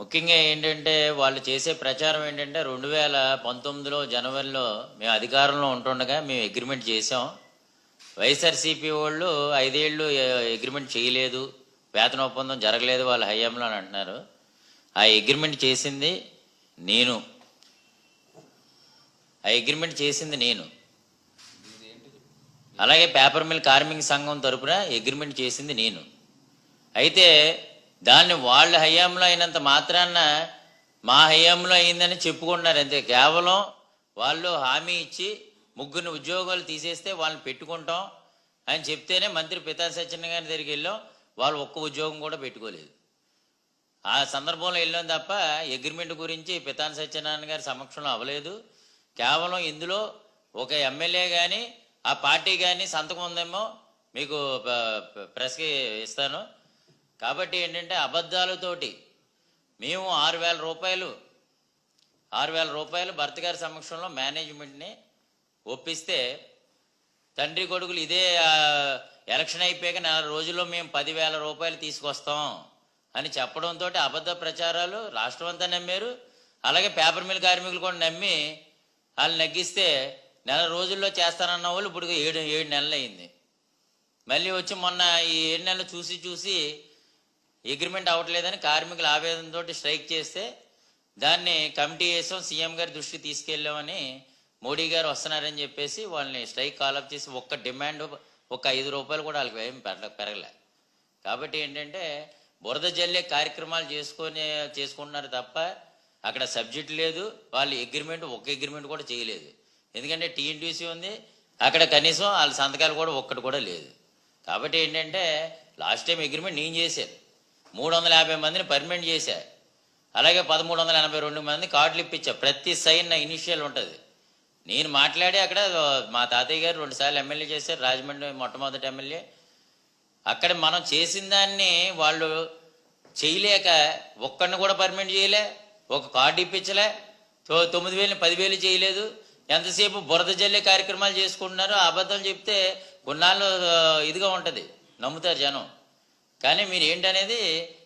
ముఖ్యంగా ఏంటంటే వాళ్ళు చేసే ప్రచారం ఏంటంటే రెండు వేల పంతొమ్మిదిలో జనవరిలో మేము అధికారంలో ఉంటుండగా మేము అగ్రిమెంట్ చేసాం వైఎస్ఆర్సీపీ వాళ్ళు ఐదేళ్ళు అగ్రిమెంట్ చేయలేదు. వేతన ఒప్పందం జరగలేదు వాళ్ళ హయాంలో అని అంటున్నారు. ఆ అగ్రిమెంట్ చేసింది నేను. ఆ అగ్రిమెంట్ చేసింది నేను. అలాగే పేపర్ మిల్ కార్మిక సంఘం తరపున అగ్రిమెంట్ చేసింది నేను. అయితే దాన్ని వాళ్ళ హయాంలో అయినంత మాత్రాన మా హయాంలో అయిందని చెప్పుకుంటున్నారు అంతే. కేవలం వాళ్ళు హామీ ఇచ్చి ముగ్గురు ఉద్యోగాలు తీసేస్తే వాళ్ళని పెట్టుకుంటాం అని చెప్తేనే మంత్రి పితా సత్యనారాయణ గారి దగ్గరికి వెళ్ళాం. వాళ్ళు ఒక్క ఉద్యోగం కూడా పెట్టుకోలేదు. ఆ సందర్భంలో వెళ్ళాం తప్ప అగ్రిమెంట్ గురించి పితాన్ సత్యనారాయణ గారి సమక్షంలో అవ్వలేదు. కేవలం ఇందులో ఒక ఎమ్మెల్యే కానీ ఆ పార్టీ కానీ సంతకం ఉందేమో మీకు ప్రెస్కి ఇస్తాను. కాబట్టి ఏంటంటే అబద్ధాలతోటి మేము ఆరు వేల రూపాయలు ఆరు వేల రూపాయలు భర్త గారి సమక్షంలో మేనేజ్మెంట్ని ఒప్పిస్తే తండ్రి కొడుకులు ఇదే ఎలక్షన్ అయిపోయాక నెల రోజుల్లో మేము పదివేల రూపాయలు తీసుకొస్తాం అని చెప్పడంతో అబద్ధ ప్రచారాలు రాష్ట్రం అంతా నమ్మారు. అలాగే పేపర్ మిల్ కార్మికులు కూడా నమ్మి వాళ్ళు నగ్గిస్తే నెల రోజుల్లో చేస్తానన్న వాళ్ళు ఇప్పుడు ఏడు ఏడు నెలలు అయింది మళ్ళీ వచ్చి మొన్న ఈ ఏడు నెలలు చూసి చూసి అగ్రిమెంట్ అవ్వట్లేదని కార్మికుల ఆవేదనతో స్ట్రైక్ చేస్తే దాన్ని కమిటీ వేసాం సీఎం గారి దృష్టికి తీసుకెళ్ళామని మోడీ గారు వస్తున్నారని చెప్పేసి వాళ్ళని స్ట్రైక్ కాలప్ చేసి ఒక్క డిమాండ్ ఒక ఐదు రూపాయలు కూడా వాళ్ళకి ఏం పెరగలే. కాబట్టి ఏంటంటే బురద జల్లే కార్యక్రమాలు చేసుకొని చేసుకుంటున్నారు తప్ప అక్కడ సబ్జెక్ట్ లేదు వాళ్ళు అగ్రిమెంట్ ఒక అగ్రిమెంట్ కూడా చేయలేదు. ఎందుకంటే టీఎన్టీసీ ఉంది అక్కడ కనీసం వాళ్ళ సంతకాలు కూడా ఒక్కటి కూడా లేదు. కాబట్టి ఏంటంటే లాస్ట్ టైం అగ్రిమెంట్ నేను చేశాను. మూడు వందల యాభై మందిని పర్మనెంట్ చేశా. అలాగే పదమూడు వందల ఎనభై రెండు మంది కార్డులు ఇప్పించా. ప్రతి సైన్ నా ఇనిషియల్ ఉంటుంది. నేను మాట్లాడి అక్కడ మా తాతయ్య గారు రెండుసార్లు ఎమ్మెల్యే చేశారు రాజమండ్రి మొట్టమొదటి ఎమ్మెల్యే. అక్కడ మనం చేసిన దాన్ని వాళ్ళు చేయలేక ఒక్కడిని కూడా పర్మనెంట్ చేయలే ఒక కార్డు ఇప్పించలే. తొమ్మిది వేలు పదివేలు చేయలేదు. ఎంతసేపు బురద జల్లే కార్యక్రమాలు చేసుకుంటున్నారు అబద్ధం చెప్తే కొన్నాళ్ళు ఇదిగా ఉంటుంది. నమ్ముతారు జనం. కానీ మీరు ఏంటనేది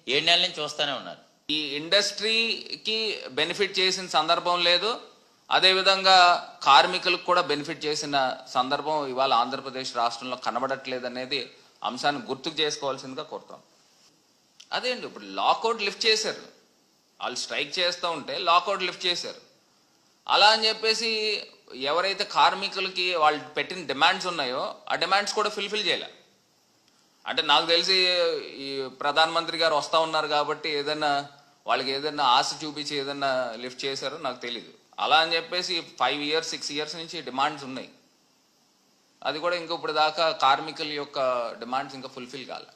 ఏడు నెలల నుంచి చూస్తూనే ఉన్నారు. ఈ ఇండస్ట్రీకి బెనిఫిట్ చేసిన సందర్భం లేదు. అదేవిధంగా కార్మికులకు కూడా బెనిఫిట్ చేసిన సందర్భం ఇవాళ ఆంధ్రప్రదేశ్ రాష్ట్రంలో కనబడట్లేదు అనేది అంశాన్ని గుర్తుకు చేసుకోవాల్సిందిగా కోరుతాం. అదే అండి ఇప్పుడు లాకౌట్ లిఫ్ట్ చేశారు. వాళ్ళు స్ట్రైక్ చేస్తూ ఉంటే లాకౌట్ లిఫ్ట్ చేశారు. అలా అని చెప్పేసి ఎవరైతే కార్మికులకి వాళ్ళు పెట్టిన డిమాండ్స్ ఉన్నాయో ఆ డిమాండ్స్ కూడా ఫుల్ఫిల్ చేయలే. అంటే నాకు తెలిసి ఈ ప్రధానమంత్రి గారు వస్తా ఉన్నారు కాబట్టి ఏదైనా వాళ్ళకి ఏదైనా ఆశ చూపించి ఏదైనా లిఫ్ట్ చేశారో నాకు తెలియదు అలా అని చెప్పేసి ఫైవ్ ఇయర్స్ సిక్స్ ఇయర్స్ నుంచి డిమాండ్స్ ఉన్నాయి. అది కూడా ఇంకా ఇప్పుడు దాకా కార్మికుల యొక్క డిమాండ్స్ ఇంకా ఫుల్ఫిల్ కాలే.